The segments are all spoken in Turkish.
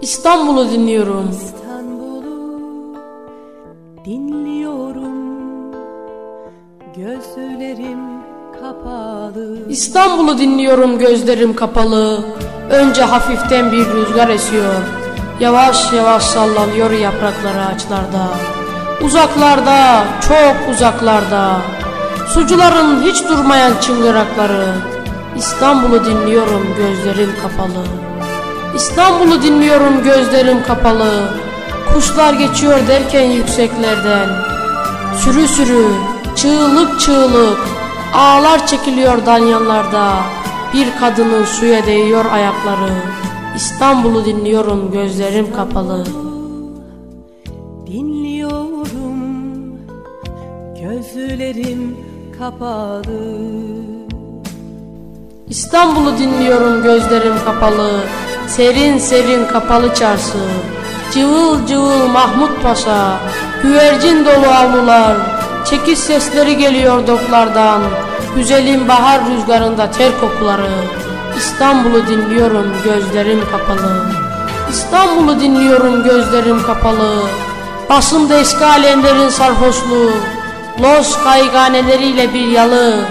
İstanbul'u dinliyorum. İstanbul'u dinliyorum Gözlerim kapalı İstanbul'u dinliyorum gözlerim kapalı. Önce hafiften bir rüzgar esiyor. Yavaş yavaş sallanıyor yaprakları ağaçlarda. Uzaklarda, çok uzaklarda. Sucuların hiç durmayan çıngırakları. İstanbul'u dinliyorum gözlerim kapalı. İstanbul'u dinliyorum gözlerim kapalı. Kuşlar geçiyor derken yükseklerden. Sürü sürü, çığlık çığlık, ağlar çekiliyor danyanlarda. Bir kadının suya değiyor ayakları. İstanbul'u dinliyorum gözlerim kapalı. Dinliyorum Gözlerim kapalı İstanbul'u dinliyorum gözlerim kapalı. Serin serin kapalı çarşı. Cıvıl cıvıl Mahmut Paşa. Güvercin dolu avlular. Çekiş sesleri geliyor doklardan. Güzelim bahar rüzgarında ter kokuları. İstanbul'u dinliyorum gözlerim kapalı. İstanbul'u dinliyorum gözlerim kapalı. Basımda eski alemlerin sarhoşluğu. Los kayganeleriyle bir yalı.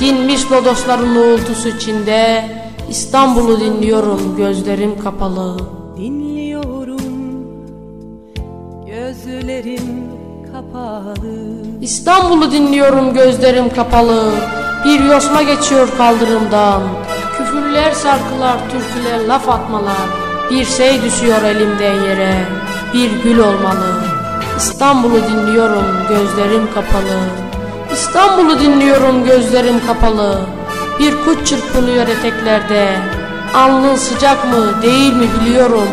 Dinmiş lodosların uğultusu içinde İstanbul'u dinliyorum gözlerim kapalı. Dinliyorum Gözlerim kapalı İstanbul'u dinliyorum gözlerim kapalı. Bir yosma geçiyor kaldırımdan. Küfürler, şarkılar, türküler, laf atmalar. Bir şey düşüyor elimden yere. Bir gül olmalı. İstanbul'u dinliyorum gözlerim kapalı. İstanbul'u dinliyorum gözlerim kapalı. Bir kuş çırpınıyor eteklerde. Alnın sıcak mı değil mi biliyorum.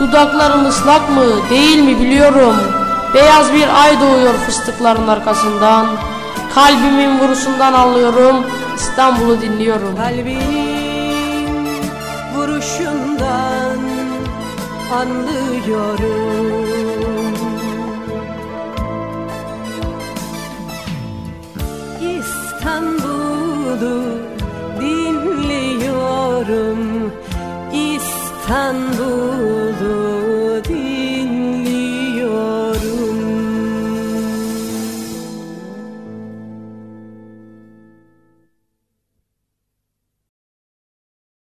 Dudakların ıslak mı değil mi biliyorum. Beyaz bir ay doğuyor fıstıkların arkasından. Kalbimin vurusundan anlıyorum. İstanbul'u dinliyorum. Kalbinin vuruşundan anlıyorum İstanbul'u dinliyorum. İstanbul'u